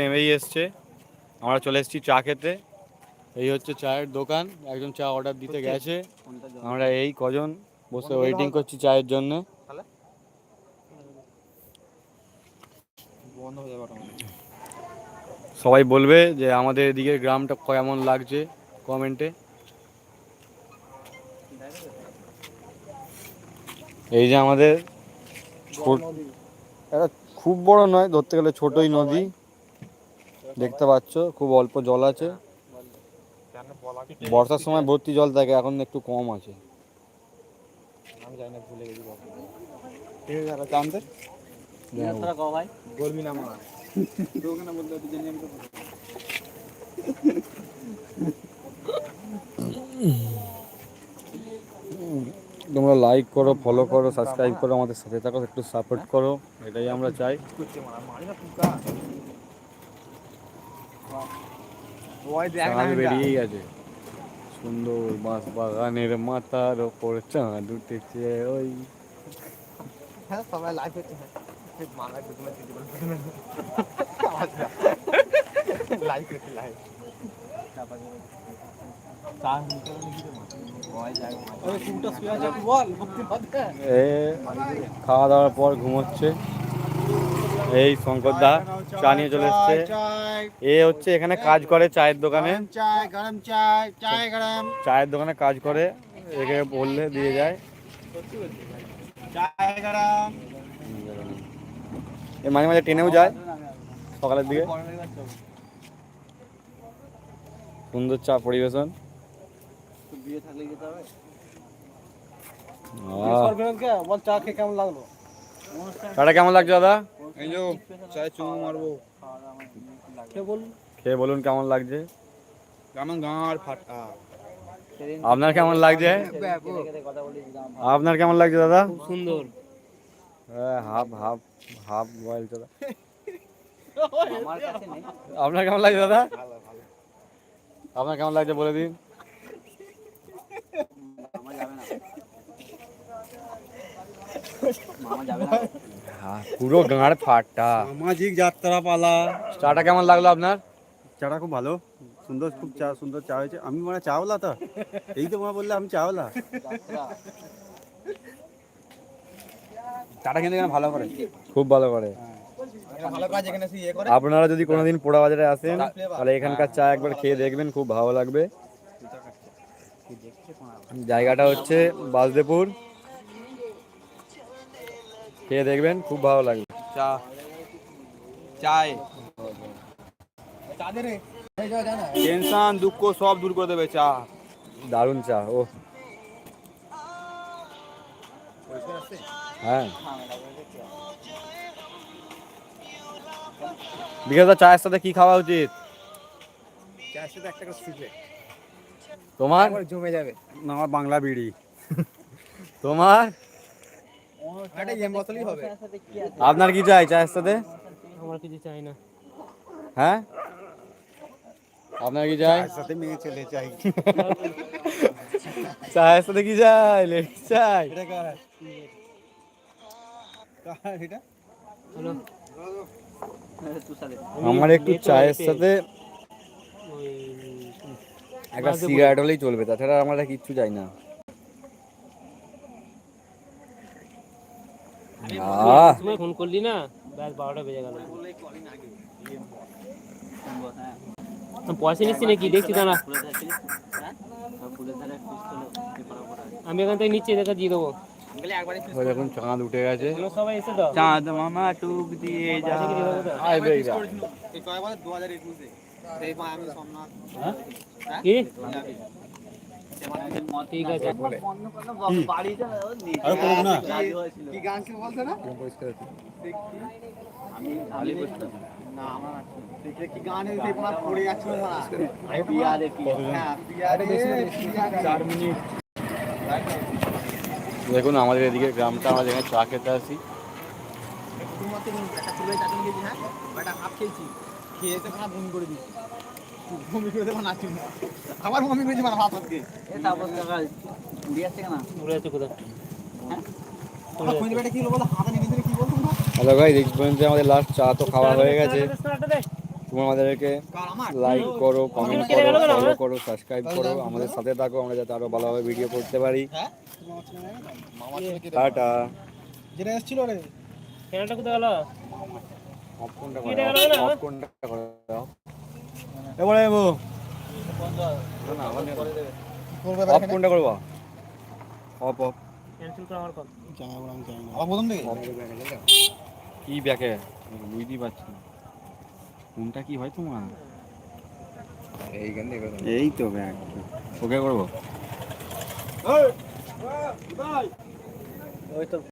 নেমেই এসছে। আমরা চলে এসেছি চা খেতে। এই হচ্ছে চায়ের দোকান। একজন চা অর্ডার দিতে গেছে। আমরা এই কজন বসে ওয়েটিং করছি চায়ের জন্য। সবাই বলবে যে আমাদের এদিকে গ্রামটা কেমন লাগছে কমেন্টে এই যে আমাদের খুব বড় নয় ধরতে গেলে ছোটই নদী। দেখতে পাচ্ছ খুব অল্প জল আছে। বর্ষার সময় ভর্তি জল থাকে এখন একটু কম আছে। আমি জানি না ভুলে গেছি বলবি না। তোমরা লাইক করো ফলো করো সাবস্ক্রাইব করো আমাদের সাথে থাকো একটু সাপোর্ট করো এটাই আমরা চাই করছে মারা, মারি না তুকা। ওই দেখ না চাঁদ আমি বেরিয়েই গেছে। সুন্দর বাঁশ বাগানের মাথার ওপর চাঁদ উঠেছে ওই। হ্যাঁ সবাই হচ্ছে হ্যাঁ। হচ্ছে খাওয়া দাওয়ার পর ঘুমোচ্ছে। এই শঙ্কর দা চা নিয়ে চলে এসছে। এ হচ্ছে এখানে কাজ করে চায়ের দোকানে। চায়ের দোকানে কাজ করে একে বললে দিয়ে যায়। এ মাঝে মাঝে ট্রেনেও যায় সকালের দিকে। সুন্দর চা পরিবেশন। বিয়ে থাকলে যেতে হবে। বল চা খেয়ে কেমন লাগল? কেমন লাগছে দাদা? এই যে চায় চুমু মারবো। কে বল খেয়ে বলুন কেমন লাগছে? কেমন গাঁড় ফাটা আপনার কেমন লাগছে? আপনার কেমন লাগছে দাদা? সুন্দর। হ্যাঁ হাফ হাফ হাফ মোবাইল দাদা আপনার কেমন লাগছে দাদা? আপনার কেমন লাগছে বলে দিন। পুরো গাঁড় ফাটা। সামাজিক যাত্রা পালা চাটা কেমন লাগল আপনার? চাটা খুব ভালো। সুন্দর খুব চা সুন্দর চা হয়েছে। আমি মানে চাওলা তো। এই তো মা বললে আমি চাওলা। চাটা কিন্তু এখানে ভালো করে? খুব ভালো করে। ইয়ে করে। আপনারা যদি কোনোদিন পোড়া বাজারে আসেন তাহলে এখানকার চা একবার খেয়ে দেখবেন খুব ভালো লাগবে। জায়গাটা হচ্ছে বাসদেপুর খেয়ে দেখবেন খুব ভালো লাগবে। চা চায়। টেনশন দুঃখ সব দূর করে দেবে চা। দারুণ চা ও হ্যাঁ। বিকাশদা চায়ের সাথে কি খাওয়া উচিত? চায়ের সাথে একটা করে তোমার? জমে যাবে। না, আমার বাংলা বিড়ি। তোমার একটা ইএম বোতলই হবে আপনার কি চাই? চায়ের সাথে? আমার কিছু চাই না। হ্যাঁ? আপনার কি চাই? সাথে মেয়ে ছেলে চাই। চায়ের সাথে কি চাই? লেডিস চাই? আমার একটু চায়ের সাথে একটা সিগারেট হলেই চলবে তাছাড়া আমার আর কিচ্ছু চাই না আহ সময় ফোন করলি না? ব্যাস বারোটা বেজে গেল। পয়সা নিচ্ছি নাকি? দেখছি দাঁড়া। আমি এখান থেকে নিচ্ছি দেখা দিয়ে দেবো। দেখুন চাঁদ উঠে গেছে। চাঁদ মামা টুক দিয়ে যা। কি? দেখুন, আমাদের এদিকে গ্রামটা, আমরা যেখানে চা খেতে আসি। হ্যাঁ? খেয়েছি। খেয়ে এসে করে দিচ্ছি করে দেবো আবার মানে ভাত আজকে হ্যালো ভাই দেখবেন যে আমাদের লাস্ট চা তো খাওয়া হয়ে গেছে। তোমরা আমাদেরকে লাইক করো কমেন্ট করো ফলো করো সাবস্ক্রাইব করো আমাদের সাথে থাকো আমরা যাতে আরও ভালোভাবে ভিডিও করতে পারি। হ্যাঁ? টাটা। যেটা এসেছিল রে। কোথায় গেল? অফ কোনটা কেটে করো গেল অফ কোনটা করো এবারে করবে অফ কোনটা করব? Off off. কি ব্যাকে? বুঝতেই পারছি না। কোনটা কি হয় তোমার? এইখান এই তো ব্যাগ। ওকে করব? ওই তো।